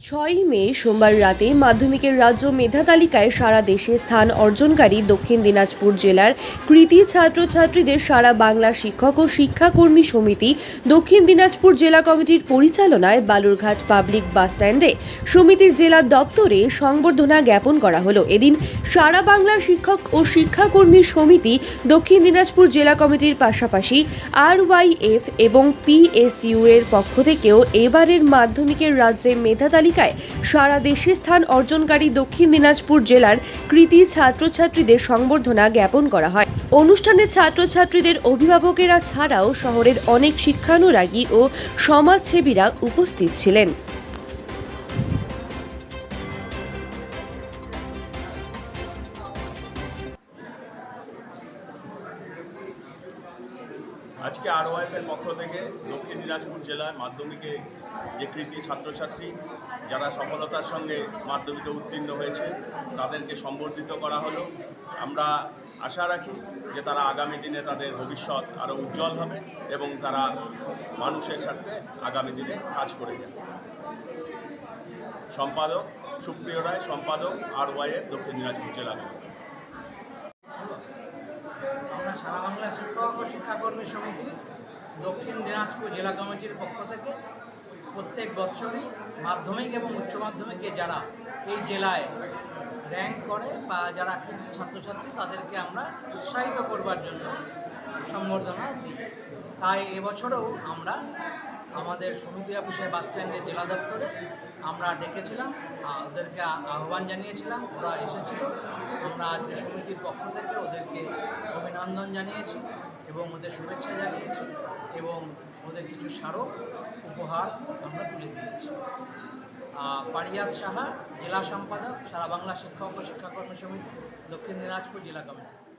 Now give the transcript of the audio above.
ছয়ই মে সোমবার রাতে মাধ্যমিকের রাজ্য মেধা তালিকায় সারা দেশে স্থান অর্জনকারী দক্ষিণ দিনাজপুর জেলার কৃতি ছাত্রছাত্রীদের সারা বাংলা শিক্ষক ও শিক্ষাকর্মী সমিতি দক্ষিণ দিনাজপুর জেলা কমিটির পরিচালনায় বালুরঘাট পাবলিক বাসস্ট্যান্ডে সমিতির জেলা দপ্তরে সংবর্ধনা জ্ঞাপন করা হলো। এদিন সারা বাংলা শিক্ষক ও শিক্ষাকর্মী সমিতি দক্ষিণ দিনাজপুর জেলা কমিটির পাশাপাশি আরওয়াইএফ এবং পিএসইউ এর পক্ষ থেকেও এবারের মাধ্যমিকের রাজ্যে মেধা তালিকায় সারা দেশে স্থান অর্জনকারী দক্ষিণ দিনাজপুর জেলার কৃতি ছাত্রছাত্রীদের সংবর্ধনা জ্ঞাপন করা হয়। অনুষ্ঠানে ছাত্রছাত্রীদের অভিভাবকেরা ছাড়াও শহরের অনেক শিক্ষানুরাগী ও সমাজসেবীরা উপস্থিত ছিলেন। আজকে আরওয়াইফের পক্ষ থেকে দক্ষিণ দিনাজপুর জেলার মাধ্যমিকে যে কৃতি ছাত্রছাত্রী যারা সফলতার সঙ্গে মাধ্যমিকে উত্তীর্ণ হয়েছে, তাদেরকে সম্বর্ধিত করা হলো। আমরা আশা রাখি যে তারা আগামী দিনে তাদের ভবিষ্যৎ আরও উজ্জ্বল হবে এবং তারা মানুষের সাথে আগামী দিনে কাজ করে যাবে। সম্পাদক সুপ্রিয় রায়, সম্পাদক আরওয়াইএফ দক্ষিণ দিনাজপুর জেলা কমিটি। আমরা সারা বাংলা শিক্ষক ও শিক্ষাকর্মী সমিতি দক্ষিণ দিনাজপুর জেলা কমিটির পক্ষ থেকে প্রত্যেক বৎসরই মাধ্যমিক এবং উচ্চ মাধ্যমিকে যারা এই জেলায় র্যাঙ্ক করে বা যারা কৃতি ছাত্রছাত্রী, তাদেরকে আমরা উৎসাহিত করবার জন্য সম্বর্ধনা দিই। তাই এবছরেও আমরা আমাদের সমিতি অফিসে বাস স্ট্যান্ডের জেলা দপ্তরে আমরা ডেকেছিলাম ওদেরকে আহ্বান জানিয়েছিলাম, ওরা এসেছিল। আমরা আজকে সমিতির পক্ষ থেকে ওদেরকে অভিনন্দন জানিয়েছি এবং ওদের শুভেচ্ছা জানিয়েছি এবং ওদের কিছু স্মারক উপহার আমরা তুলে দিয়েছি। পারিয়াদ সাহা, জেলা সম্পাদক, সারা বাংলা শিক্ষক ও শিক্ষাকর্মী সমিতি, দক্ষিণ দিনাজপুর জেলা কমিটি।